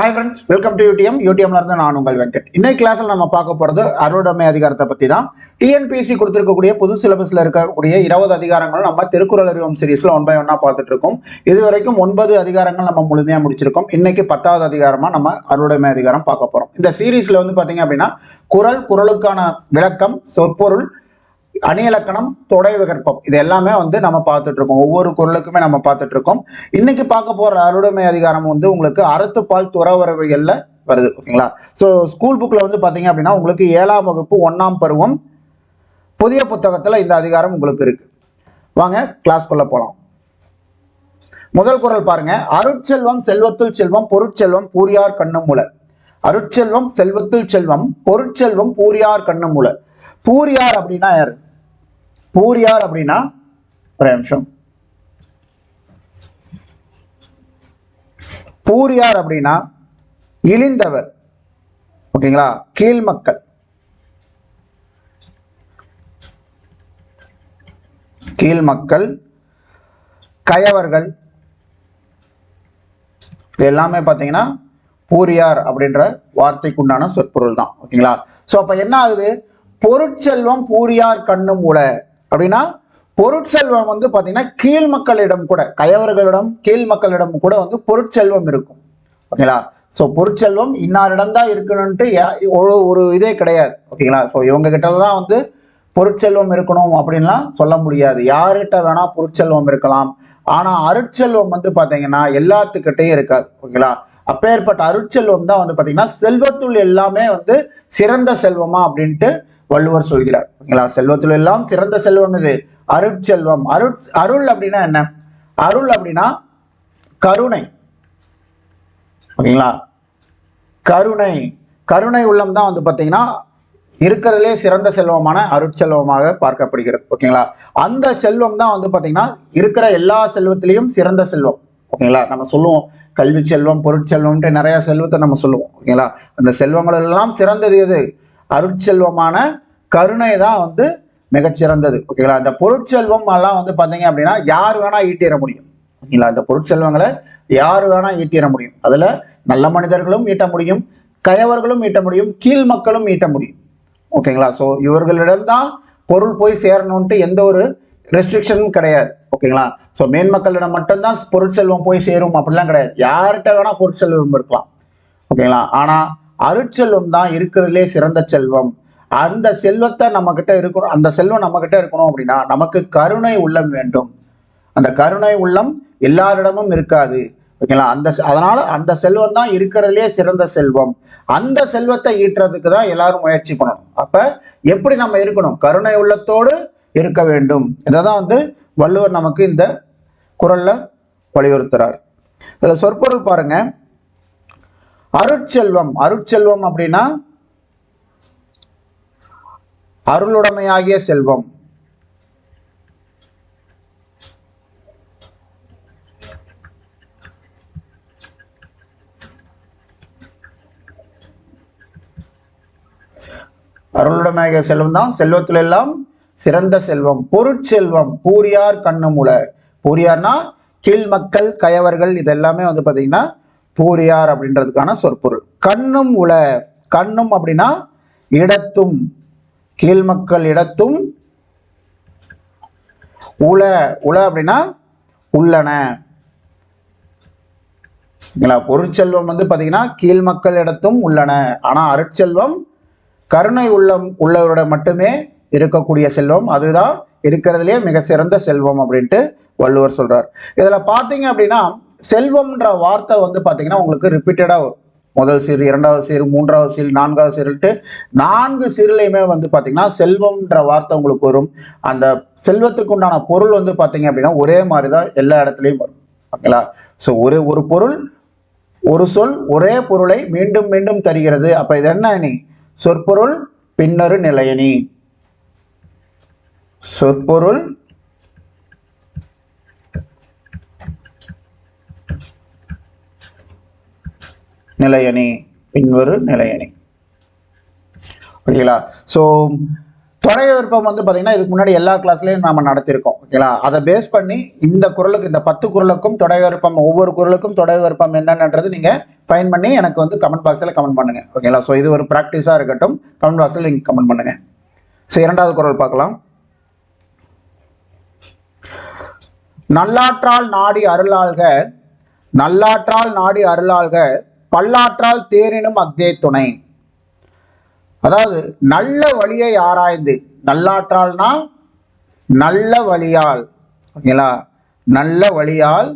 Hi friends welcome to UTM யூடிஎம்ல இருந்து நான் உங்கள் வெங்கட். இன்னைக்கு கிளாஸ்ல நம்ம பார்க்க போறது அருளுடைமை அதிகாரத்தை பத்தி தான் டிஎன்பிஎஸ்சி கொடுத்துருக்கக்கூடிய புது சிலபஸ்ல இருக்கக்கூடிய இருபது அதிகாரங்களும் நம்ம திருக்குறள் அறிவம் சீரீஸ்ல ஒன் பை ஒன்னா பார்த்துட்டு இருக்கோம் இது வரைக்கும் ஒன்பது அதிகாரங்கள் நம்ம முழுமையா முடிச்சிருக்கோம். இன்னைக்கு பத்தாவது அதிகாரமா நம்ம அருளுடைமை அதிகாரம் பார்க்க போறோம். இந்த சீரீஸ்ல வந்து பாத்தீங்க அப்படின்னா குரல் குரலுக்கான விளக்கம் சொற்பொருள் அணியலக்கணம் தொடை விகற்பம். இது எல்லாமே வந்து நம்ம பார்த்துட்டு இருக்கோம் ஒவ்வொரு குரலுக்குமே நம்ம பார்த்துட்டு இருக்கோம் இன்னைக்கு பார்க்க போற அருடைமை அதிகாரம் வந்து உங்களுக்கு அறத்துப்பால் துறவரவைகள்ல வருது ஓகேங்களா? ஸோ ஸ்கூல் புக்கில் வந்து பார்த்தீங்க அப்படின்னா உங்களுக்கு ஏழாம் வகுப்பு ஒன்றாம் பருவம் புதிய புத்தகத்தில் இந்த அதிகாரம் உங்களுக்கு இருக்கு. வாங்க கிளாஸ்க்குள்ளே போகலாம் முதல் குரல் பாருங்க. அருட்செல்வம் செல்வத்துள் செல்வம் பொருட்செல்வம் பூரியார் கண்ணு மூல அருட்செல்வம் செல்வத்துள் செல்வம் பொருட்செல்வம் பூரியார் கண்ணு முல பூரியார் அப்படின்னா யாரு? பூரியார் அப்படின்னா? ஒரு நிமிஷம். பூரியார் அப்படின்னா? இழிந்தவர். ஓகேங்களா? கீழ் மக்கள். கீழ் மக்கள் கயவர்கள். இது எல்லாமே பார்த்தீங்கன்னா பூரியார் அப்படின்ற வார்த்தைக்கு உண்டான சொற்பொருள் தான் ஓகேங்களா? ஸோ அப்போ என்ன ஆகுது? பொருட்செல்வம் பூரியார் கண்ணும் உல அப்படின்னா பொருட்செல்வம் வந்து பார்த்தீங்கன்னா கீழ் மக்களிடம் கூட கயவர்களிடம் கீழ் மக்களிடம் கூட வந்து பொருட்செல்வம் இருக்கும். ஓகேங்களா? ஸோ பொருட்செல்வம் இன்னாரிடம் தான் இருக்கணும்ட்டு யா- ஒரு ஒரு இதே கிடையாது. ஓகேங்களா? ஸோ இவங்க கிட்ட தான் வந்து பொருட்செல்வம் இருக்கணும் அப்படின்லாம் சொல்ல முடியாது. யார்கிட்ட வேணா பொருட்செல்வம் இருக்கலாம். ஆனால் அருட்செல்வம் வந்து பார்த்தீங்கன்னா எல்லாத்துக்கிட்டையும் இருக்காது. ஓகேங்களா? அப்பேற்பட்ட அருட்செல்வம் தான் வந்து பார்த்தீங்கன்னா செல்வத்துள் எல்லாமே வந்து சிறந்த செல்வமா அப்படின்ட்டு வள்ளுவர் சொல்கிறார். ஓகேங்களா? செல்வத்தில் எல்லாம் சிறந்த செல்வம் இது அருட்செல்வம். அருட் அருள் அப்படின்னா என்ன? அருள் அப்படின்னா கருணை. ஓகேங்களா? கருணை. கருணை உள்ளம் தான் வந்து பார்த்தீங்கன்னா இருக்கிறதுலே சிறந்த செல்வமான அருட்செல்வமாக பார்க்கப்படுகிறது. ஓகேங்களா? அந்த செல்வம் தான் வந்து பார்த்தீங்கன்னா இருக்கிற எல்லா செல்வத்திலையும் சிறந்த செல்வம். ஓகேங்களா? நம்ம சொல்லுவோம் கல்வி செல்வம் பொருட்செல்வம்ட்டு நிறைய செல்வத்தை நம்ம சொல்லுவோம். ஓகேங்களா? அந்த செல்வங்கள் எல்லாம் சிறந்தது எது? அருட்செல்வமான கருணை தான் வந்து மிகச்சிறந்தது. ஓகேங்களா அந்த பொருட்செல்வம் எல்லாம் வந்து பார்த்தீங்க அப்படின்னா யார் வேணா ஈட்டிட முடியும். ஓகேங்களா? அந்த பொருட்செல்வங்களை யார் வேணா ஈட்டிட முடியும். அதில் நல்ல மனிதர்களும் ஈட்ட முடியும் கயவர்களும் ஈட்ட முடியும் கீழ் மக்களும் ஈட்ட முடியும். ஓகேங்களா? ஸோ இவர்களிடம்தான் பொருள் போய் சேரணுன்ட்டு எந்த ஒரு ரெஸ்ட்ரிக்ஷனும் கிடையாது. ஓகேங்களா? ஸோ மேன்மக்களிடம் மட்டும்தான் பொருட்செல்வம் போய் சேரும் அப்படிலாம் கிடையாது. யார்கிட்ட வேணால் பொருட்செல்வம் இருக்கலாம். ஓகேங்களா? ஆனால் அருட்செல்வம் தான் இருக்கிறதுலே சிறந்த செல்வம். அந்த செல்வத்தை நம்ம கிட்ட இருக்கணும் அந்த செல்வம் நம்ம கிட்ட இருக்கணும் அப்படின்னா நமக்கு கருணை உள்ளம் வேண்டும். அந்த கருணை உள்ளம் எல்லாரிடமும் இருக்காது. ஓகேங்களா? அந்த செ- அதனால அந்த செல்வம் தான் இருக்கிறதுலே சிறந்த செல்வம். அந்த செல்வத்தை ஈட்டுறதுக்கு தான் எல்லாரும் முயற்சி பண்ணணும். அப்ப எப்படி நம்ம இருக்கணும்? கருணை உள்ளத்தோடு இருக்க வேண்டும். இதை தான் வந்து வள்ளுவர் நமக்கு இந்த குரல்ல வலியுறுத்துறார். இதுல சொற்பொருள் பாருங்க. அருட்செல்வம். அருட்செல்வம் அப்படின்னா அருளுடைமையாகிய செல்வம். அருளுடைமையாகிய செல்வம் தான் செல்வத்தில் எல்லாம் சிறந்த செல்வம். பொருட்செல்வம் பூரியார் கண்ணுமுல. பூரியார்னா கீழ் மக்கள் கயவர்கள் இது எல்லாமே வந்து பார்த்தீங்கன்னா பூரியார் அப்படின்றதுக்கான சொற்பொருள். கண்ணும் உல கண்ணும் அப்படின்னா இடத்தும் கீழ் மக்கள் இடத்தும் உல உல அப்படின்னா உள்ளன. பொருட்செல்வம் வந்து பார்த்தீங்கன்னா கீழ் மக்கள் இடத்தும் உள்ளன. ஆனால் அருட்செல்வம் கருணை உள்ளம் உள்ளவரோட மட்டுமே இருக்கக்கூடிய செல்வம். அதுதான் இருக்கிறதுலே மிக சிறந்த செல்வம் அப்படின்ட்டு வள்ளுவர் சொல்றார். இதில் பார்த்தீங்க அப்படின்னா செல்வம்ன்ற வார்த்தை வந்து பார்த்தீங்கன்னா உங்களுக்கு ரிப்பீட்டடாக வரும். முதல் சீர் இரண்டாவது சீர் மூன்றாவது சீர் நான்காவது சீர்ட்டு நான்கு சீர்லையுமே வந்து பார்த்தீங்கன்னா செல்வம்ன்ற வார்த்தை உங்களுக்கு வரும். அந்த செல்வத்துக்கு உண்டான பொருள் வந்து பார்த்தீங்க அப்படின்னா ஒரே மாதிரி தான் எல்லா இடத்துலையும் வரும். ஓகேங்களா? ஸோ ஒரு ஒரு பொருள் ஒரு சொல் ஒரே பொருளை மீண்டும் மீண்டும் தருகிறது. அப்போ இது என்ன நீ சொற்பொருள் பின்னரு நிலையணி. சொற்பொருள் நிலையணி பின்வரு நிலையணி. ஓகேங்களா? ஸோ தொடைய விருப்பம் வந்து பார்த்தீங்கன்னா இதுக்கு முன்னாடி எல்லா கிளாஸ்லையும் நம்ம நடத்தியிருக்கோம் ஓகேங்களா? அதை பேஸ் பண்ணி இந்த குரலுக்கு இந்த பத்து குரலுக்கும் தொடை விருப்பம் ஒவ்வொரு குரலுக்கும் தொடை விருப்பம் என்னன்றது நீங்கள் ஃபைன் பண்ணி எனக்கு வந்து கமெண்ட் பாக்ஸில் கமெண்ட் பண்ணுங்கள் ஓகேங்களா? ஸோ இது ஒரு ப்ராக்டிஸாக இருக்கட்டும் கமெண்ட் பாக்ஸில் நீங்கள் கமெண்ட் பண்ணுங்கள் ஸோ இரண்டாவது குரல் பார்க்கலாம். நல்லாற்றால் நாடி அருளாள்க நல்லாற்றால் நாடி அருளாள்க பல்லாற்றால் தேரினும் அக்தே துணை. அதாவது நல்ல வழியை ஆராய்ந்து நல்லாற்றால்னா நல்ல வழியால் ஓகேங்களா? நல்ல வழியால்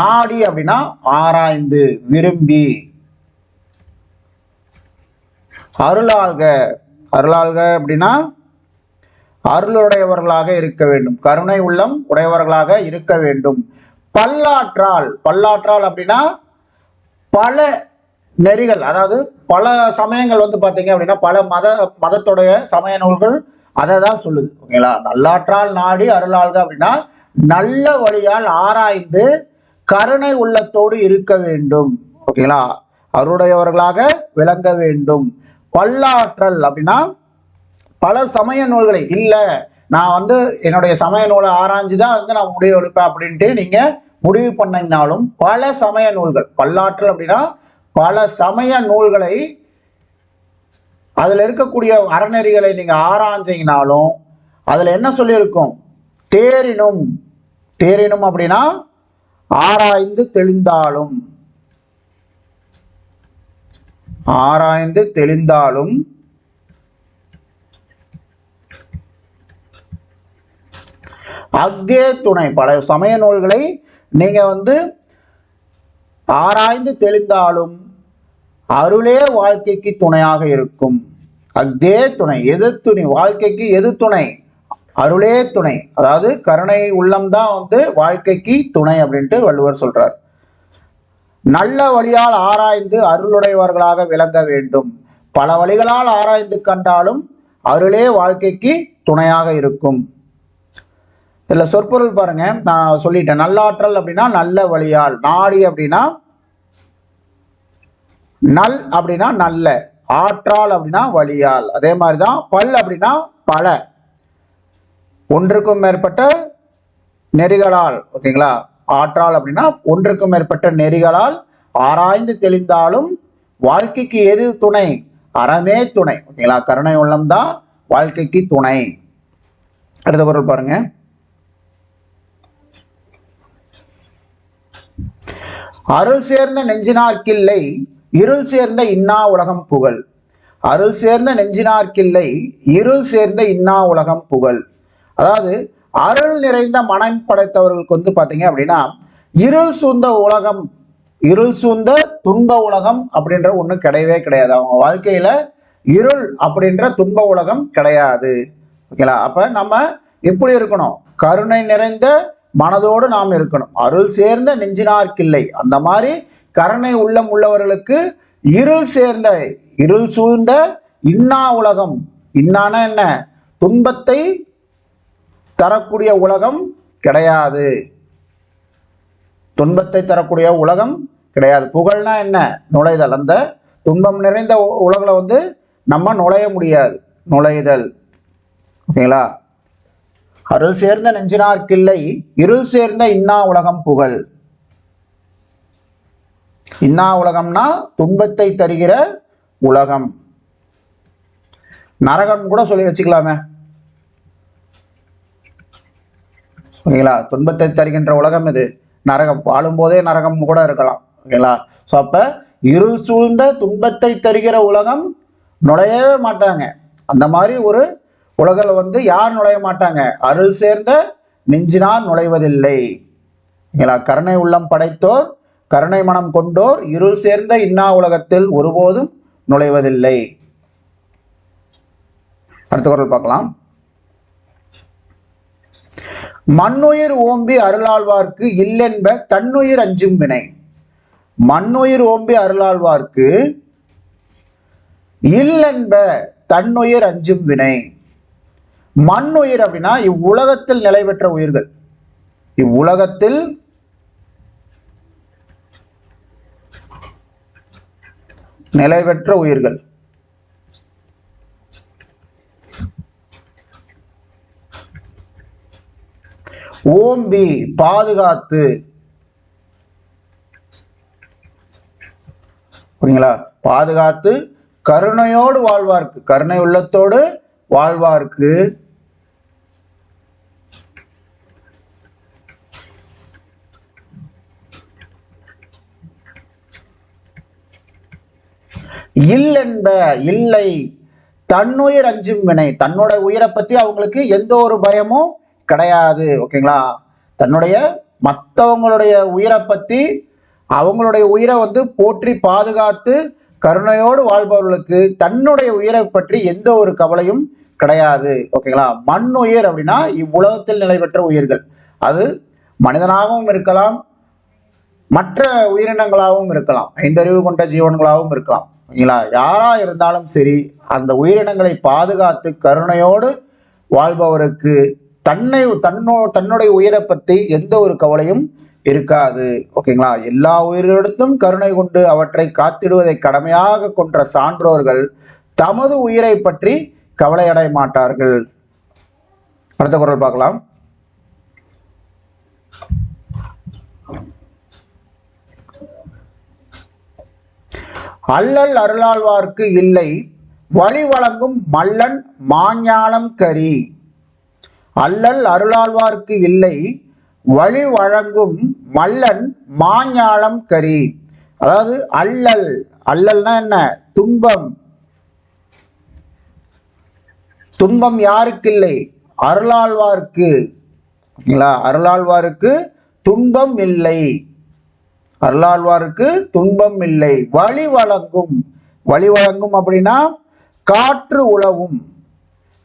நாடி அப்படின்னா ஆராய்ந்து விரும்பி. அருளாள்க அருளாள்க அப்படின்னா அருளுடையவர்களாக இருக்க வேண்டும். கருணை உள்ளம் உடையவர்களாக இருக்க வேண்டும். பல்லாற்றால் பல்லாற்றால் அப்படின்னா பல நெறிகள் அதாவது பல சமயங்கள் வந்து பார்த்தீங்க அப்படின்னா பல மத மதத்துடைய சமய நூல்கள் அதை தான் சொல்லுது. ஓகேங்களா? நல்லாற்றால் நாடி அருளாள்க அப்படின்னா நல்ல வழியால் ஆராய்ந்து கருணை உள்ளத்தோடு இருக்க வேண்டும். ஓகேங்களா? அருடையவர்களாக விளங்க வேண்டும். பல்லாற்றல் அப்படின்னா பல சமய நூல்களை இல்லை நான் வந்து என்னுடைய சமய நூலை ஆராய்ஞ்சு தான் வந்து நான் முடிவு எடுப்பேன் அப்படின்ட்டு நீங்கள் முடிவு பண்ணிங்கனாலும் பல சமய நூல்கள் பல்லாற்றல் அப்படின்னா பல சமய நூல்களை அதில் இருக்கக்கூடிய அறநெறிகளை நீங்கள் ஆராய்ஞ்சிங்கனாலும் அதில் என்ன சொல்லியிருக்கும்? தேரினும் தேரினும் அப்படின்னா ஆராய்ந்து தெளிந்தாலும். ஆராய்ந்து தெளிந்தாலும் அக்தே துணை. பல சமய நூல்களை நீங்கள் வந்து ஆராய்ந்து தெளிந்தாலும் அருளே வாழ்க்கைக்கு துணையாக இருக்கும். அக்தே துணை. எது துணை? வாழ்க்கைக்கு எது துணை? அருளே துணை. அதாவது கருணை உள்ளம்தான் வந்து வாழ்க்கைக்கு துணை அப்படின்ட்டு வள்ளுவர் சொல்றார். நல்ல வழியால் ஆராய்ந்து அருளுடையவர்களாக விளங்க வேண்டும். பல வழிகளால் ஆராய்ந்து கண்டாலும் அருளே வாழ்க்கைக்கு துணையாக இருக்கும். இதில் சொற்பொருள் பாருங்க. நான் சொல்லிட்டேன். நல்லாற்றல் அப்படின்னா நல்ல வழியால். நாடி அப்படின்னா நல் அப்படின்னா நல்ல. ஆற்றால் அப்படின்னா வழியால். அதே மாதிரி தான் பல் அப்படின்னா பல. ஒன்றுக்கும் மேற்பட்ட நெறிகளால். ஓகேங்களா? ஆற்றால் அப்படின்னா ஒன்றுக்கும் மேற்பட்ட நெறிகளால் ஆராய்ந்து தெளிந்தாலும் வாழ்க்கைக்கு எது துணை? அறமே துணை. ஓகேங்களா? கருணை உள்ளம் தான் வாழ்க்கைக்கு துணை. அடுத்த குரல் பாருங்கள் அருள் சேர்ந்த நெஞ்சினார்க்கில்லை இருள் சேர்ந்த இன்னா உலகம் புகழ். அருள் சேர்ந்த நெஞ்சினார்க்கில்லை இருள் சேர்ந்த இன்னா உலகம் புகழ். அதாவது அருள் நிறைந்த மனம் படைத்தவர்களுக்கு வந்து பார்த்தீங்க அப்படின்னா இருள் சூழ்ந்த உலகம் இருள் சூழ்ந்த துன்ப உலகம் அப்படின்ற ஒன்று கிடையவே கிடையாது. அவங்க வாழ்க்கையில் இருள் அப்படின்ற துன்ப உலகம் கிடையாது. ஓகேங்களா? அப்போ நம்ம எப்படி இருக்கணும்? கருணை நிறைந்த மனதோடு நாம் இருக்கணும். அருள் சேர்ந்த நெஞ்சினார்க்கில்லை. அந்த மாதிரி கருணை உள்ளம் உள்ளவர்களுக்கு இருள் சேர்ந்த இருள் சூழ்ந்த இன்னா உலகம். இன்னான என்ன? துன்பத்தை தரக்கூடிய உலகம் கிடையாது. துன்பத்தை தரக்கூடிய உலகம் கிடையாது. புகழ்னா என்ன? நுழைதல். அந்த துன்பம் நிறைந்த உ- உலகில் வந்து நம்ம நுழைய முடியாது. நுழைதல். ஓகேங்களா? அருள் சேர்ந்த நெஞ்சினார்க்கில்லை இருள் சேர்ந்த இன்னா உலகம் புகழ். இன்னா உலகம்னா துன்பத்தை தருகிற உலகம். நரகம் கூட சொல்லி வச்சுக்கலாமே. ஓகேங்களா? துன்பத்தை தருகின்ற உலகம் இது. நரகம் வாழும்போதே நரகம் கூட இருக்கலாம். ஓகேங்களா? ஸோ அப்போ இருள் சூழ்ந்த துன்பத்தை தருகிற உலகம் நுழையவே மாட்டாங்க. அந்த மாதிரி ஒரு உலகில் வந்து யார் நுழைய மாட்டாங்க? அருள் சேர்ந்த நெஞ்சினார் நுழைவதில்லை. ஓகேங்களா கருணை உள்ளம் படைத்தோர் கருணை மனம் கொண்டோர் இருள் சேர்ந்த இன்னா உலகத்தில் ஒருபோதும் நுழைவதில்லை. அடுத்த குரல் பார்க்கலாம். மண்ணுயிர் ஓம்பி அருளாழ்வார்க்கு இல்லென்ப தன்னுயிர் அஞ்சும் வினை. மண்ணுயிர் ஓம்பி அருளாழ்வார்க்கு இல்லென்ப தன்னுயிர் அஞ்சும் வினை. மண்ணுயிர் அப்படின்னா இவ்வுலகத்தில் நிலை பெற்ற உயிர்கள். இவ்வுலகத்தில் நிலை பெற்ற உயிர்கள். ஓம்பி பாதுகாத்து. புரியுங்களா? பாதுகாத்து கருணையோடு வாழ்வார்க்கு கருணை உள்ளத்தோடு வாழ்வார்க்கு. இல்லென்ப இல்லை. தன்னுயிர் அஞ்சும் வினை. தன்னோட உயிரை பத்தி அவங்களுக்கு எந்த ஒரு பயமும் கிடையாது. ஓகேங்களா? தன்னுடைய மற்றவங்களுடைய உயிரை பத்தி அவங்களுடைய உயிரை வந்து போற்றி பாதுகாத்து கருணையோடு வாழ்பவர்களுக்கு தன்னுடைய உயிரை பற்றி எந்த ஒரு கவலையும் கிடையாது. ஓகேங்களா? மண் உயிர் அப்படின்னா இவ்வுலகத்தில் நிலை பெற்ற உயிர்கள். அது மனிதனாகவும் இருக்கலாம் மற்ற உயிரினங்களாகவும் இருக்கலாம் ஐந்தறிவு கொண்ட ஜீவன்களாகவும் இருக்கலாம். ஓகேங்களா யாராக இருந்தாலும் சரி அந்த உயிரினங்களை பாதுகாத்து கருணையோடு வாழ்பவருக்கு தன்னை தன்னோ தன்னுடைய உயிரை பற்றி எந்த ஒரு கவலையும் இருக்காது. ஓகேங்களா? எல்லா உயிர்களிடத்தும் கருணை கொண்டு அவற்றை காத்திடுவதை கடமையாக கொன்ற சான்றோர்கள் தமது உயிரை பற்றி கவலையடைய மாட்டார்கள். அடுத்த குரல் பார்க்கலாம். அல்லல் அருளாழ்வார்க்கு இல்லை. வழி வழங்கும் மல்லன் மாஞாலம் கரி. அல்லல் அருளாழ்வார்க்கு இல்லை. வழி வழங்கும் மல்லன் மாஞாலம் கரி. அதாவது அல்லல். அல்லல்னா என்ன? துன்பம். துன்பம் யாருக்கு இல்லை அருளாழ்வார்க்கு. ஓகேங்களா? அருளாழ்வாருக்கு துன்பம் இல்லை. அருளாழ்வாருக்கு துன்பம் இல்லை. வழி வழங்கும். வழி வழங்கும் அப்படின்னா காற்று உழவும்.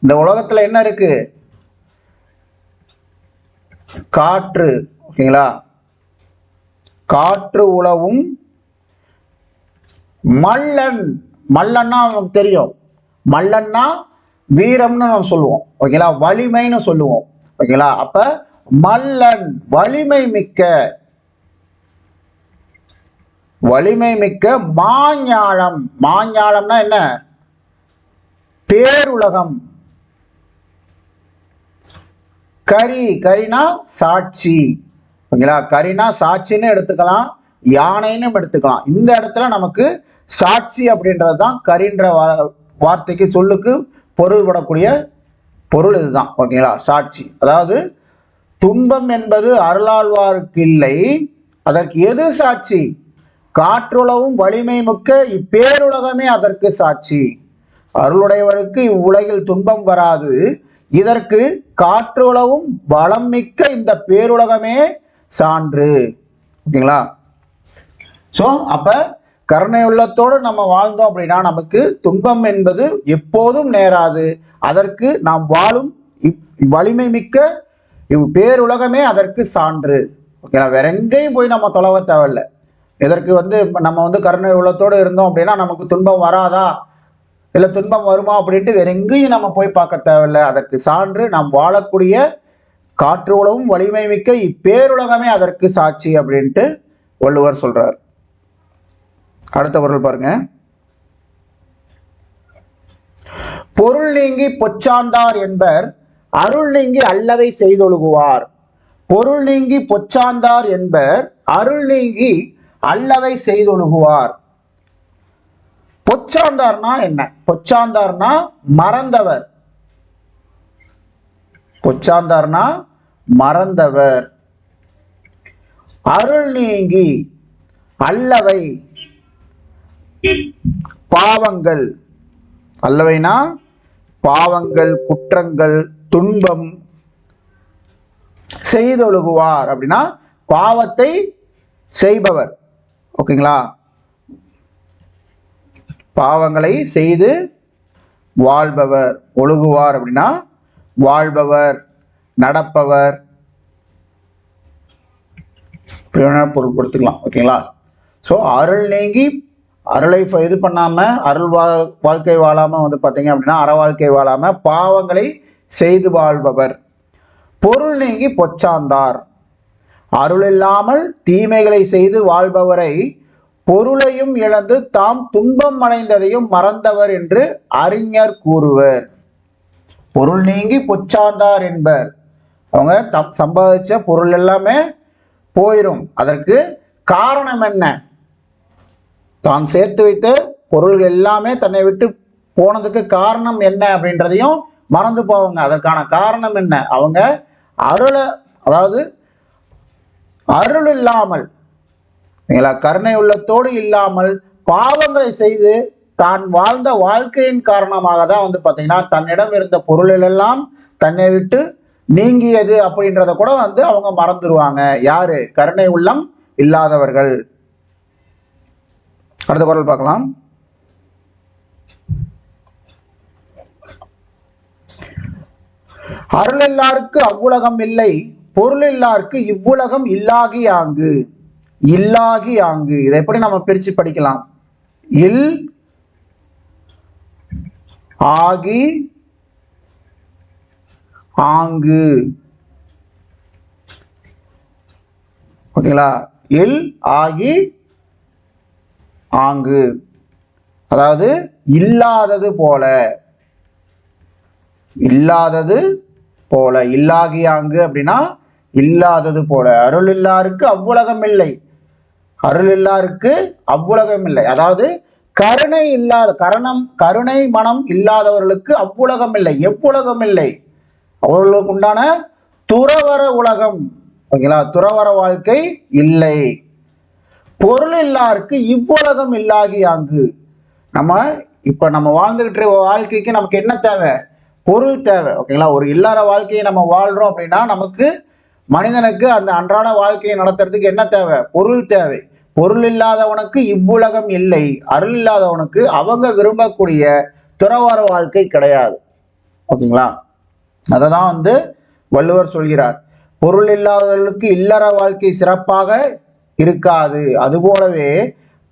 இந்த உலகத்துல என்ன இருக்கு? காற்று ஓகேங்களா? காற்று உழவும் மல்லன். மல்லன்னா நமக்கு தெரியும். மல்லன்னா வீரம்னு நம்ம சொல்லுவோம். ஓகேங்களா? வலிமைன்னு சொல்லுவோம். ஓகேங்களா? அப்ப மல்லன் வலிமை மிக்க வலிமை மிக்க மாஞாலம். மாஞாலம்னா என்ன? பேருலகம். கரி கரினா சாட்சி. ஓகேங்களா? கரினா சாட்சின்னு எடுத்துக்கலாம். யானைன்னு எடுத்துக்கலாம். இந்த இடத்துல நமக்கு சாட்சி அப்படின்றது தான் கரின்ற வார்த்தைக்கு சொல்லுக்கு பொருள்படக்கூடிய பொருள் இதுதான். ஓகேங்களா? சாட்சி. அதாவது துன்பம் என்பது அருளாழ்வாருக்கு இல்லை அதற்கு எது சாட்சி? காற்றுளவும் வலிமை மிக்க இப்பேருலகமே அதற்கு சாட்சி. அருளுடையவருக்கு இவ்வுலகில் துன்பம் வராது. இதற்கு காற்றுளவும் வளம் மிக்க இந்த பேருலகமே சான்று. ஓகேங்களா? ஸோ அப்ப கருணை உள்ளத்தோடு நம்ம வாழ்ந்தோம் அப்படின்னா நமக்கு துன்பம் என்பது எப்போதும் நேராது. அதற்கு நாம் வாழும் இப்- வலிமை மிக்க இவ் பேருலகமே அதற்கு சான்று. ஓகேங்களா? வேற எங்கேயும் போய் நம்ம தொலைவ தேவையில்ல. இதற்கு வந்து இப்போ நம்ம வந்து கருணை உள்ளத்தோடு இருந்தோம் அப்படின்னா நமக்கு துன்பம் வராதா? இல்லை துன்பம் வருமா அப்படின்ட்டு வேற எங்கேயும் நம்ம போய் பார்க்க தேவையில்ல. அதற்கு சான்று நாம் வாழக்கூடிய காற்று உலவும் வலிமை மிக்க இப்பேருலகமே அதற்கு சாட்சி அப்படின்ட்டு வள்ளுவர் சொல்றார். அடுத்த குரல் பாருங்க. பொருள் நீங்கி பொச்சாந்தார் என்பர் அருள் நீங்கி அல்லவை செய்தொழுகுவார். பொருள் நீங்கி பொச்சாந்தார் என்பர் அருள் நீங்கி அல்லவை செய்தொழுகுவார். பொச்சாந்தார்னா என்ன? பொச்சாந்தார்னா மறந்தவர். பொச்சாந்தார்னா மறந்தவர். அருள் நீங்கி அல்லவை பாவங்கள். அல்லவைனா பாவங்கள் குற்றங்கள் துன்பம் செய்தொழுகுவார். அப்படின்னா பாவத்தை செய்பவர். ஓகேங்களா? பாவங்களை செய்து வாழ்பவர் ஒழுகுவார் அப்படின்னா வாழ்பவர் நடப்பவர். பொருட்படுத்திக்கலாம் ஓகேங்களா? ஸோ அருள் நீங்கி அருளை இது பண்ணாமல் அருள் வா வாழ்க்கை வாழாமல் வந்து பார்த்தீங்க அப்படின்னா அற வாழ்க்கை வாழாமல் பாவங்களை செய்து வாழ்பவர். பொருள் நீங்கி பொச்சாந்தார். அருள் இல்லாமல் தீமைகளை செய்து வாழ்பவரை பொருளையும் இழந்து தாம் துன்பம் அடைந்ததையும் மறந்தவர் என்று அறிஞர் கூறுவர். பொருள் நீங்கி பொச்சாந்தார் என்பர். அவங்க தம் சம்பாதிச்ச பொருள் எல்லாமே போயிடும் அதற்கு காரணம் என்ன? தான் சேர்த்து வைத்த பொருள் எல்லாமே தன்னை விட்டு போனதுக்கு காரணம் என்ன அப்படின்றதையும் மறந்து போவாங்க. அதற்கான காரணம் என்ன? அவங்க அருளை அதாவது அருள் இல்லாமல் சரிங்களா கருணை உள்ளத்தோடு இல்லாமல் பாவங்களை செய்து தான் வாழ்ந்த வாழ்க்கையின் காரணமாக தான் வந்து பார்த்தீங்கன்னா தன்னிடம் இருந்த பொருளிலெல்லாம் தன்னை விட்டு நீங்கியது அப்படின்றத கூட வந்து அவங்க மறந்துடுவாங்க யாரு? கருணை உள்ளம் இல்லாதவர்கள். அடுத்த குரல் பார்க்கலாம். அருள் எல்லாருக்கு அவ்வுலகம் இல்லை. பொருளில்லார்க்கு இவ்வுலகம் இல்லாகி ஆங்கு இல்லாகி ஆங்கு இதை எப்படி நம்ம பிரிச்சு படிக்கலாம்? இல் ஆகி ஆங்கு. ஓகேங்களா? இல் ஆகி ஆங்கு. அதாவது இல்லாதது போல. இல்லாதது போல இல்லாகியாங்கு அப்படின்னா இல்லாதது போல. அருள் இல்லாருக்கு அவ்வுலகம் இல்லை. அருள் இல்லாருக்கு அவ்வுலகம் இல்லை. அதாவது கருணை இல்லாத கரணம் கருணை மனம் இல்லாதவர்களுக்கு அவ்வுலகம் இல்லை. எவ்வுலகம் இல்லை? அவர்களுக்கு உண்டான துறவர உலகம். ஓகேங்களா? துறவர வாழ்க்கை இல்லை. பொருள் இல்லாருக்கு இவ்வுலகம் இல்லாகி அங்கு நம்ம இப்ப நம்ம வாழ்ந்துகிட்டு வாழ்க்கைக்கு நமக்கு என்ன தேவை? பொருள் தேவை ஓகேங்களா? ஒரு இல்லாத வாழ்க்கையை நம்ம வாழ்கிறோம் அப்படின்னா நமக்கு மனிதனுக்கு அந்த அன்றாட வாழ்க்கையை நடத்துறதுக்கு என்ன தேவை? பொருள் தேவை. பொருள் இல்லாதவனுக்கு இவ்வுலகம் இல்லை. அருள் இல்லாதவனுக்கு அவங்க விரும்பக்கூடிய துறவார வாழ்க்கை கிடையாது. ஓகேங்களா? அதை தான் வந்து வள்ளுவர் சொல்கிறார். பொருள் இல்லாதவர்களுக்கு இல்லற வாழ்க்கை சிறப்பாக இருக்காது. அதுபோலவே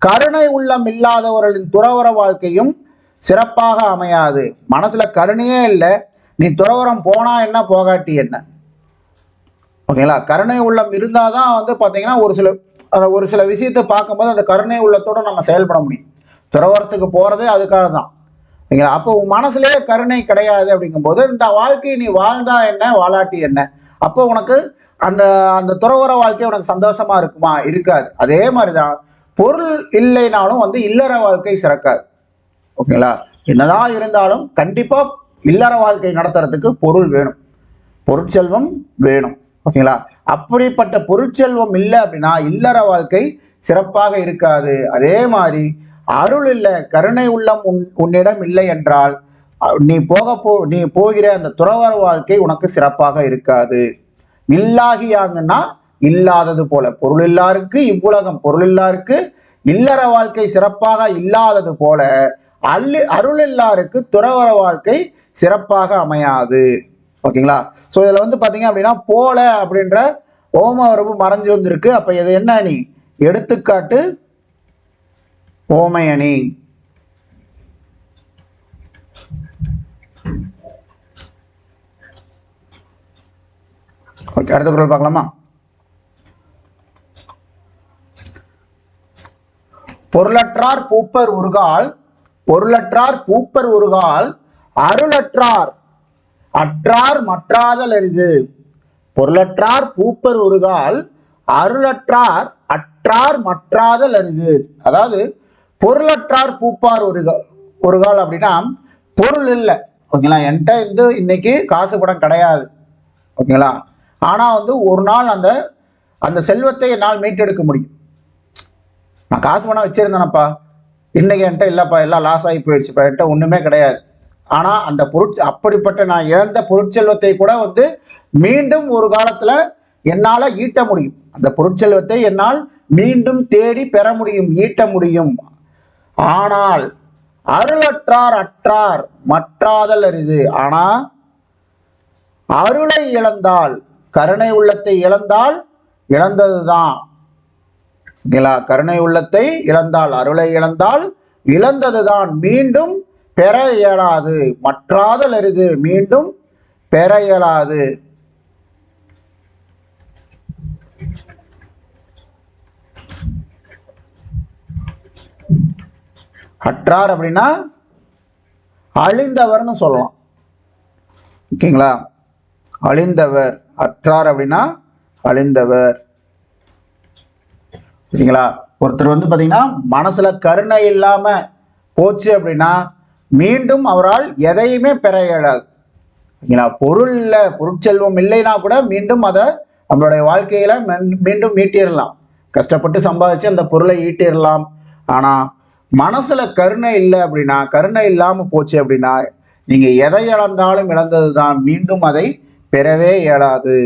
கருணை உள்ளம் இல்லாதவர்களின் துறவர வாழ்க்கையும் சிறப்பாக அமையாது. மனசுல கருணையே இல்லை. நீ துறவரம் போனா என்ன போகாட்டி என்ன? ஓகேங்களா? கருணை உள்ளம் இருந்தால் தான் வந்து பார்த்தீங்கன்னா ஒரு சில அதை ஒரு சில விஷயத்தை பார்க்கும்போது அந்த கருணை உள்ளத்தோட நம்ம செயல்பட முடியும். துறவரத்துக்கு போகிறதே அதுக்காக தான் ஓகேங்களா? அப்போ உன் மனசுலேயே கருணை கிடையாது அப்படிங்கும்போது இந்த வாழ்க்கையை நீ வாழ்ந்தா என்ன? வாழாட்டி என்ன? அப்போ உனக்கு அந்த அந்த துறவர வாழ்க்கை உனக்கு சந்தோஷமா இருக்குமா? இருக்காது. அதே மாதிரி தான் பொருள் இல்லைனாலும் வந்து இல்லற வாழ்க்கை சிறக்காது. ஓகேங்களா? என்னதான் இருந்தாலும் கண்டிப்பாக இல்லற வாழ்க்கை நடத்துறதுக்கு பொருள் வேணும். பொருட்செல்வம் வேணும். ஓகேங்களா? அப்படிப்பட்ட பொருட்செல்வம் இல்லை அப்படின்னா இல்லற வாழ்க்கை சிறப்பாக இருக்காது. அதே மாதிரி அருள் இல்லை கருணை உள்ளம் உன் உன்னிடம் இல்லை என்றால் நீ போக போ நீ போகிற அந்த துறவர வாழ்க்கை உனக்கு சிறப்பாக இருக்காது. இல்லாகியாங்கன்னா இல்லாதது போல. பொருள் இல்லாருக்கு இவ்வுலகம் பொருள் இல்லாருக்கு இல்லற வாழ்க்கை சிறப்பாக இல்லாதது போல அல்லு அருள் இல்லாருக்கு துறவர வாழ்க்கை சிறப்பாக அமையாது. ஓகேங்களா? ஸோ இதில் வந்து பார்த்தீங்க அப்படின்னா போல அப்படின்ற ஓம வரம்பு மறைஞ்சு வந்திருக்கு. அப்போ இது என்ன அணி? எடுத்துக்காட்டு ஓமை அணி. ஓகே அடுத்த குரல் பார்க்கலாமா? பொருளற்றார் பூப்பர் உருகால் பொருளற்றார் பூப்பர் உருகால் அருளற்றார் அற்றார் மற்றாதல் அரிது பொருளற்றார் பூப்பர் உருகால் அருளற்றார் அற்றார் மற்றாதல் அரிது அதாவது பொருளற்றார் பூப்பார் ஒருகால் ஒருகால் அப்படின்னா பொருள் இல்லை. ஓகேங்களா? என்கிட்ட வந்து இன்னைக்கு காசு படம் கிடையாது. ஓகேங்களா? ஆனால் வந்து ஒரு நாள் அந்த அந்த செல்வத்தை என்னால் மீட்டெடுக்க முடியும். நான் காசு பணம் வச்சிருந்தேனப்பா. இன்னைக்கு என்கிட்ட இல்லைப்பா எல்லாம் லாஸ் ஆகி போயிடுச்சுப்பா என்கிட்ட ஒன்றுமே கிடையாது. ஆனால் அந்த பொருட் அப்படிப்பட்ட நான் இழந்த பொருட்செல்வத்தை கூட வந்து மீண்டும் ஒரு காலத்தில் என்னால் ஈட்ட முடியும். அந்த பொருட்செல்வத்தை என்னால் மீண்டும் தேடி பெற முடியும் ஈட்ட முடியும். ஆனால் அருளற்றார் அற்றார் மற்றாதல் அரிது. ஆனால் அருளை இழந்தால் கருணை உள்ளத்தை இழந்தால் இழந்ததுதான். ஓகேங்களா கருணை உள்ளத்தை இழந்தால் அருளை இழந்தால் இழந்ததுதான் மீண்டும் பெற இயலாது. மற்றாதல் அரிது மீண்டும் பெற இயலாது. அற்றார் அப்படின்னா அழிந்தவர்னு சொல்லலாம். ஓகேங்களா? அழிந்தவர். அற்றார் அப்படின்னா அழிந்தவர். சரிங்களா ஒருத்தர் வந்து பார்த்தீங்கன்னா மனசில் கருணை இல்லாமல் போச்சு அப்படின்னா மீண்டும் அவரால் எதையுமே பெற இயலாது. சரிங்களா பொருளில் பொருட்செல்வம் இல்லைன்னா கூட மீண்டும் அதை நம்மளுடைய வாழ்க்கையில் மீண்டும் மீட்டிடலாம். கஷ்டப்பட்டு சம்பாதிச்சு அந்த பொருளை ஈட்டிடலாம். ஆனால் மனசில் கருணை இல்லை அப்படின்னா கருணை இல்லாமல் போச்சு அப்படின்னா நீங்கள் எதை இழந்தாலும் இழந்தது தான் மீண்டும் அதை பெறவே இயலாது.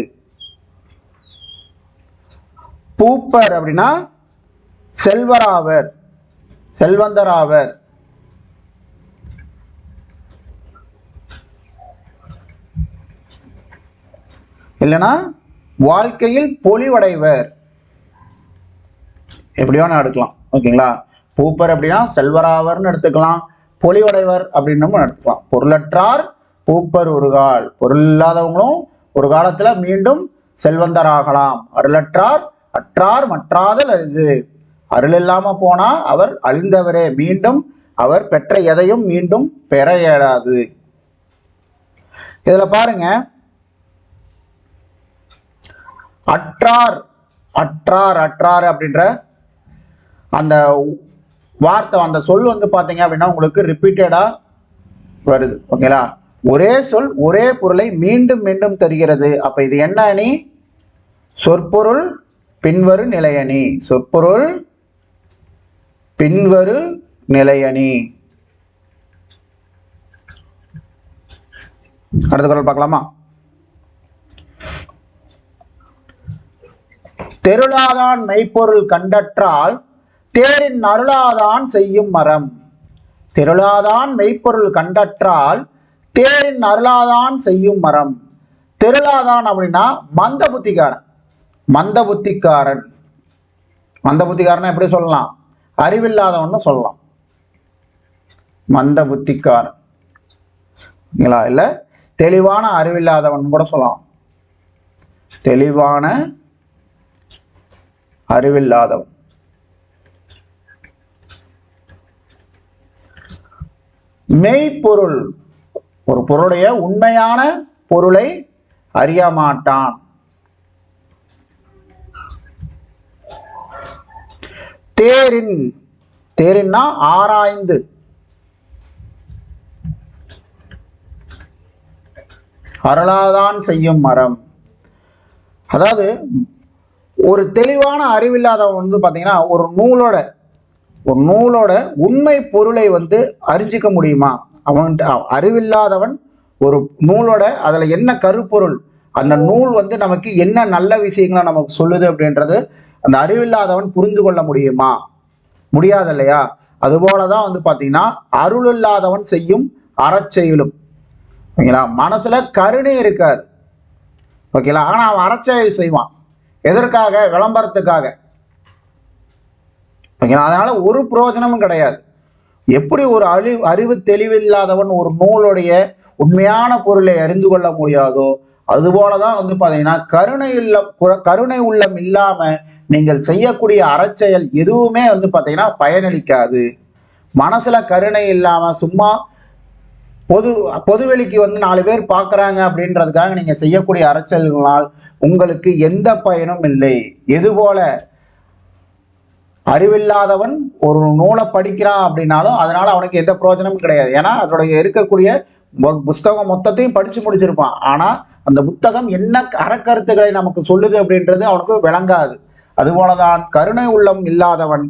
பூப்பர் அப்படின்னா செல்வராவர் செல்வந்தராவர். இல்லைன்னா வாழ்க்கையில் பொலிவடைவர். எப்படி நான் எடுக்கலாம் ஓகேங்களா? பூப்பர் அப்படின்னா செல்வராவர்னு எடுத்துக்கலாம் பொலிவடைவர் அப்படின்னு எடுத்துக்கலாம். பொருளற்றார் பூப்பர் ஒரு கால். பொருள் இல்லாதவங்களும் ஒரு காலத்துல மீண்டும் செல்வந்தராகலாம். அருளற்றார் அற்றார் மற்றாதல் அரிது. அருள் இல்லாம போனா அவர் அழிந்தவரே. மீண்டும் அவர் பெற்ற எதையும் மீண்டும் பெற இயலாது. இதுல பாருங்க. அற்றார் அற்றார் அற்றார் அப்படின்ற அந்த வார்த்தை அந்த சொல் வந்து பார்த்தீங்க அப்படின்னா உங்களுக்கு ரிப்பீட்டடாக வருது. ஓகேங்களா? ஒரே சொல் ஒரே பொருளை மீண்டும் மீண்டும் தருகிறது. அப்ப இது என்ன அணி? சொற்பொருள் பின்வரு நிலையணி சொற்பொருள் பின்வரு நிலையணி. அடுத்த குரல் பார்க்கலாமா? தெருளாதான் மெய்ப்பொருள் கண்டற்றால் தேரின் அருளாதான் செய்யும் மரம். தெருளாதான் மெய்ப்பொருள் கண்டற்றால் தேரின் அருளாதான் செய்யும் மரம். தெருளாதான் அப்படின்னா மந்த புத்திக்காரன் மந்த புத்திக்காரன் மந்த புத்திக்காரன் எப்படி சொல்லலாம்? அறிவில்லாதவன்னு சொல்லலாம். மந்த புத்திக்காரன் ஓகேங்களா இல்லை தெளிவான அறிவில்லாதவன் கூட சொல்லலாம். தெளிவான அறிவில்லாதவன். மெய்ப்பொருள் ஒரு பொருளுடைய உண்மையான பொருளை அறிய மாட்டான். தேரின் தேரின்னா ஆராய்ந்து. அருளாதான் செய்யும் மரம். அதாவது ஒரு தெளிவான அறிவில்லாதவன் வந்து பார்த்தீங்கன்னா ஒரு நூலோட ஒரு நூலோட உண்மை பொருளை வந்து அறிஞ்சிக்க முடியுமா? அவன்கிட்ட அறிவில்லாதவன் ஒரு நூலோட அதில் என்ன கருப்பொருள் அந்த நூல் வந்து நமக்கு என்ன நல்ல விஷயங்களை நமக்கு சொல்லுது அப்படின்றது அந்த அறிவில்லாதவன் புரிந்து கொள்ள முடியுமா? முடியாது இல்லையா அதுபோல தான் வந்து பார்த்தீங்கன்னா அருள் இல்லாதவன் செய்யும் அறச்செயலும். ஓகேங்களா? மனசுல கருணை இருக்காது. ஓகேங்களா? ஆனா அவன் அறச்செயல் செய்வான். எதற்காக? விளம்பரத்துக்காக. ஓகேங்களா? அதனால ஒரு பிரயோஜனமும் கிடையாது. எப்படி ஒரு அறிவு அறிவு தெளிவில்லாதவன் ஒரு நூலுடைய உண்மையான பொருளை அறிந்து கொள்ள முடியாதோ அதுபோல தான் வந்து பார்த்தீங்கன்னா கருணை இல்லம் கருணை உள்ளம் இல்லாம நீங்கள் செய்யக்கூடிய அறச்செயல் எதுவுமே வந்து பார்த்தீங்கன்னா பயனளிக்காது. மனசுல கருணை இல்லாம சும்மா பொது பொதுவெளிக்கு வந்து நாலு பேர் பார்க்குறாங்க அப்படின்றதுக்காக நீங்கள் செய்யக்கூடிய அறச்சல்களால் உங்களுக்கு எந்த பயனும் இல்லை. எதுபோல? அறிவில்லாதவன் ஒரு நூலை படிக்கிறான் அப்படின்னாலும் அதனால அவனுக்கு எந்த பிரயோஜனமும் கிடையாது. ஏன்னா அதோடைய இருக்கக்கூடிய புஸ்தகம் மொத்தத்தையும் படிச்சு முடிச்சிருப்பான். ஆனா அந்த புத்தகம் என்ன அறக்கருத்துக்களை நமக்கு சொல்லுது அப்படின்றது அவனுக்கு விளங்காது. அதுபோலதான் கருணை உள்ளம் இல்லாதவன்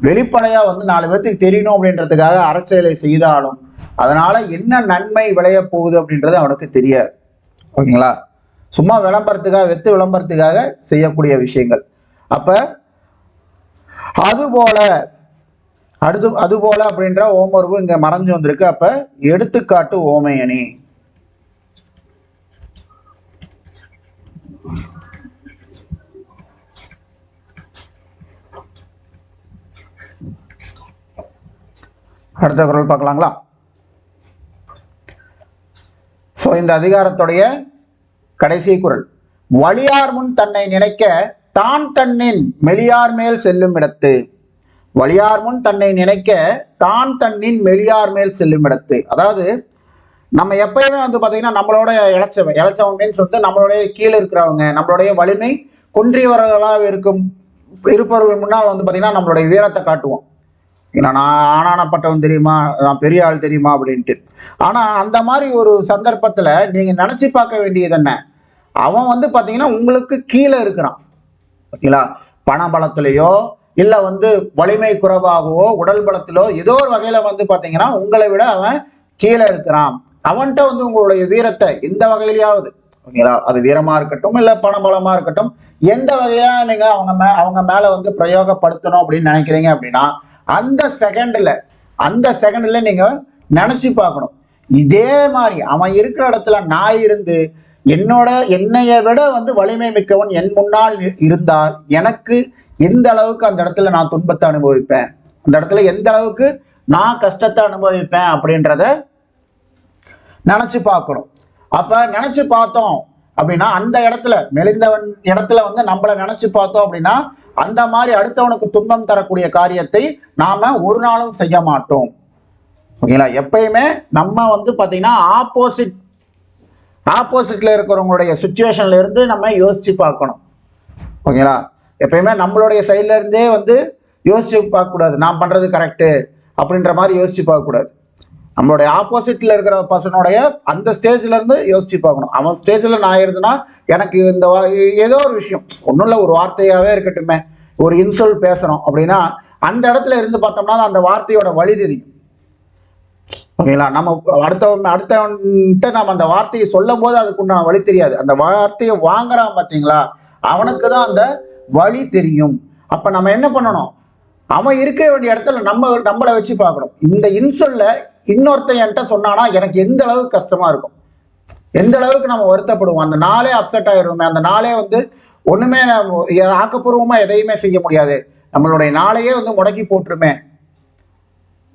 வெளிப்படையா வந்து நாலு பேர்த்துக்கு தெரியணும் அப்படின்றதுக்காக அறச்செயலை செய்தாலும் அதனால என்ன நன்மை விளைய போகுது அப்படின்றது அவனுக்கு தெரியாது. ஓகேங்களா? சும்மா விளம்பரத்துக்காக வெத்து விளம்பரத்துக்காக செய்யக்கூடிய விஷயங்கள். அப்ப அதுபோல அடுத்து அதுபோல அப்படின்ற ஓமர்வு இங்க மறைஞ்சு வந்திருக்கு. அப்ப எடுத்துக்காட்டு ஓமையணி. அடுத்த குரல் பார்க்கலாங்களா? ஸோ இந்த அதிகாரத்துடைய கடைசி குரல். வலியார் முன் தன்னை நினைக்க தான் தன்னின் மெலியார் மேல் செல்லும் இடத்து. வலியார் முன் தன்னை நினைக்க தான் தன்னின் மெலியார் மேல் செல்லும் இடத்து. அதாவது நம்ம எப்பயுமே வந்து பார்த்தீங்கன்னா நம்மளோட இழைச்சவன் இழைச்சவன் மீன்ஸ் வந்து நம்மளுடைய கீழே இருக்கிறவங்க நம்மளுடைய வலிமை குன்றியவர்களாக இருக்கும் இருப்பவர்கள் முன்னால் வந்து பார்த்தீங்கன்னா நம்மளுடைய வீரத்தை காட்டுவோம். ஏன்னா நான் ஆனானப்பட்டவன் தெரியுமா? நான் பெரிய ஆள் தெரியுமா? அப்படின்ட்டு. ஆனால் அந்த மாதிரி ஒரு சந்தர்ப்பத்தில் நீங்கள் நினச்சி பார்க்க வேண்டியது என்ன? அவன் வந்து பார்த்தீங்கன்னா உங்களுக்கு கீழே இருக்கிறான். ஓகேங்களா? பண பலத்துலேயோ இல்லை வந்து வலிமை குறைவாகவோ உடல் பலத்திலோ ஏதோ ஒரு வகையில் வந்து பார்த்தீங்கன்னா உங்களை விட அவன் கீழே இருக்கிறான். அவன்கிட்ட வந்து உங்களுடைய வீரத்தை எந்த வகையிலையாவது ஓகேங்களா? அது வீரமா இருக்கட்டும் இல்லை பணபலமா இருக்கட்டும் எந்த வகையா நீங்க அவங்க மே அவங்க மேல வந்து பிரயோகப்படுத்தணும் அப்படின்னு நினைக்கிறீங்க அப்படின்னா அந்த செகண்ட்ல அந்த செகண்ட்ல நீங்க நினைச்சு பார்க்கணும். இதே மாதிரி அவன் இருக்கிற இடத்துல நான் இருந்து என்னோட என்னைய விட வந்து வலிமை மிக்கவன் என் முன்னால் இருந்தால் எனக்கு எந்த அளவுக்கு அந்த இடத்துல நான் துன்பத்தை அனுபவிப்பேன்? அந்த இடத்துல எந்த அளவுக்கு நான் கஷ்டத்தை அனுபவிப்பேன் அப்படின்றத நினைச்சு பார்க்கணும். அப்ப நினைச்சு பார்த்தோம் அப்படின்னா அந்த இடத்துல மெலிந்தவன் இடத்துல வந்து நம்மள நினைச்சு பார்த்தோம் அப்படின்னா அந்த மாதிரி அடுத்தவனுக்கு துன்பம் தரக்கூடிய காரியத்தை நாம ஒரு நாளும் செய்ய மாட்டோம். ஓகேங்களா? எப்பயுமே நம்ம வந்து பார்த்தீங்கன்னா ஆப்போசிட் ஆப்போசிட்ல இருக்கிறவங்களுடைய சுச்சுவேஷன்ல இருந்து நம்ம யோசிச்சு பார்க்கணும். ஓகேங்களா? எப்பயுமே நம்மளுடைய சைட்லேருந்தே வந்து யோசிச்சு பார்க்கக்கூடாது. நான் பண்ணுறது கரெக்டு அப்படின்ற மாதிரி யோசிச்சு பார்க்கக்கூடாது. நம்மளுடைய ஆப்போசிட்டில் இருக்கிற பர்சனுடைய அந்த ஸ்டேஜ்லேருந்து யோசிச்சு பார்க்கணும். அவன் ஸ்டேஜில் நான் இருந்தேன்னா எனக்கு இந்த வா- ஏதோ ஒரு விஷயம். ஒன்றும் இல்லை ஒரு வார்த்தையாகவே இருக்கட்டுமே. ஒரு இன்சொல் பேசுகிறோம் அப்படின்னா அந்த இடத்துல இருந்து பார்த்தோம்னா அந்த வார்த்தையோட வழி தெரியும் ஓகேங்களா? நம்ம அடுத்தவன் அடுத்தவன்கிட்ட நம்ம அந்த வார்த்தையை சொல்லும் போது அதுக்குண்டான வழி தெரியாது. அந்த வார்த்தையை வாங்குறான் பார்த்தீங்களா? அவனுக்கு தான் அந்த வழி தெரியும். அப்போ நம்ம என்ன பண்ணணும்? அவன் இருக்க வேண்டிய இடத்துல நம்ம நம்மளை வச்சு பார்க்கணும். இந்த இன்சொல்ல இன்னொருத்தன் என்கிட்ட சொன்னானா எனக்கு எந்த அளவுக்கு கஷ்டமா இருக்கும்? எந்த அளவுக்கு நம்ம வருத்தப்படுவோம்? அந்த நாளே அப்செட் ஆயிருமே. அந்த நாளே வந்து ஒண்ணுமே ஆக்கப்பூர்வமா எதையுமே செய்ய முடியாது. நம்மளுடைய நாளையே வந்து முடக்கி போட்டுருமே.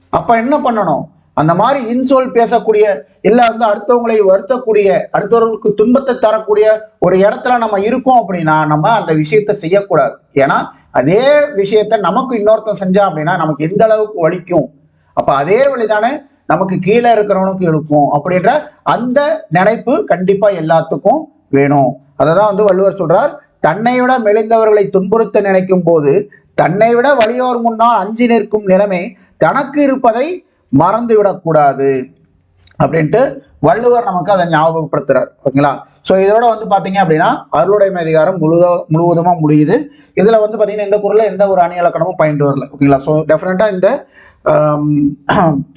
அப்ப என்ன பண்ணணும்? அந்த மாதிரி இன்சொல் பேசக்கூடிய இல்லை வந்து அடுத்தவங்களை வருத்தக்கூடிய அடுத்தவர்களுக்கு துன்பத்தை தரக்கூடிய ஒரு இடத்துல நம்ம இருக்கோம் அப்படின்னா நம்ம அந்த விஷயத்த செய்யக்கூடாது. ஏன்னா அதே விஷயத்த நமக்கு இன்னொருத்தன் செஞ்சா அப்படின்னா நமக்கு எந்த அளவுக்கு வலிக்கும்? அப்போ அதே வழிதானே நமக்கு கீழே இருக்கிறவனுக்கு இருக்கும் அப்படின்ற அந்த நினைப்பு கண்டிப்பாக எல்லாத்துக்கும் வேணும். அதை தான் வந்து வள்ளுவர் சொல்றார் தன்னை விட மெலிந்தவர்களை துன்புறுத்த நினைக்கும் போது தன்னை விட வலியோர் முன்னால் அஞ்சி நிற்கும் நிலைமை தனக்கு இருப்பதை மறந்து விடக்கூடாது அப்படின்ட்டு வள்ளுவர் நமக்கு அதை ஞாபகப்படுத்துறார். ஓகேங்களா? ஸோ இதோட வந்து பார்த்தீங்க அப்படின்னா அருளுடைமை அதிகாரம் முழுத முழுவதுமாக முடியுது. இதில் வந்து பார்த்தீங்கன்னா இந்த குரலில் எந்த ஒரு அணி இலக்கணமும் பயின்று வரல. ஓகேங்களா? ஸோ டெஃபினட்டாக இந்த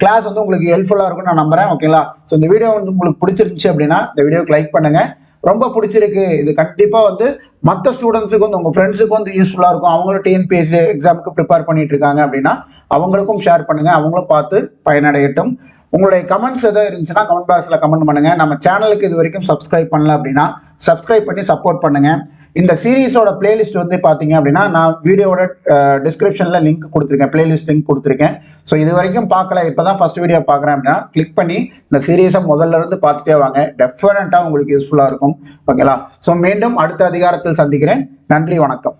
கிளாஸ் வந்து உங்களுக்கு ஹெல்ப்ஃபுல்லாக இருக்கும்னு நான் நம்புகிறேன் ஓகேங்களா? ஸோ இந்த வீடியோ வந்து உங்களுக்கு பிடிச்சிருந்துச்சு அப்படின்னா இந்த வீடியோக்கு லைக் பண்ணுங்கள் ரொம்ப பிடிச்சிருக்கு. இது கண்டிப்பாக வந்து மற்ற ஸ்டூடெண்ட்ஸுக்கு வந்து உங்கள் ஃப்ரெண்ட்ஸுக்கு வந்து யூஸ்ஃபுல்லாக இருக்கும். அவங்களும் டிஎன்பிஎஸ்சி எக்ஸாமுக்கு ப்ரிப்பேர் பண்ணிட்டு இருக்காங்க அப்படின்னா அவங்களுக்கும் ஷேர் பண்ணுங்க. அவங்களும் பார்த்து பயனடையட்டும். உங்களுடைய கமெண்ட்ஸ் எதாவது இருந்துச்சுன்னா கமெண்ட் பாக்ஸில் கமெண்ட் பண்ணுங்க. நம்ம சேனலுக்கு இது வரைக்கும் சப்ஸ்கிரைப் பண்ணல அப்படின்னா சப்ஸ்கிரைப் பண்ணி சப்போர்ட் பண்ணுங்க. இந்த சீரீஸோட பிளேலிஸ்ட் வந்து பார்த்தீங்க அப்படின்னா நான் வீடியோவோட டிஸ்கிரிப்ஷனில் லிங்க் கொடுத்துருக்கேன். பிளேலிஸ்ட் லிங்க் கொடுத்துருக்கேன். ஸோ இது வரைக்கும் பார்க்கல இப்போ தான் ஃபஸ்ட் வீடியோ பார்க்குறேன் அப்படின்னா கிளிக் பண்ணி இந்த சீரீஸை முதல்ல இருந்து பார்த்துட்டே வாங்க. டெஃபினட்டாக உங்களுக்கு யூஸ்ஃபுல்லாக இருக்கும். ஓகேங்களா ஸோ மீண்டும் அடுத்த அதிகாரத்தில் சந்திக்கிறேன். நன்றி வணக்கம்.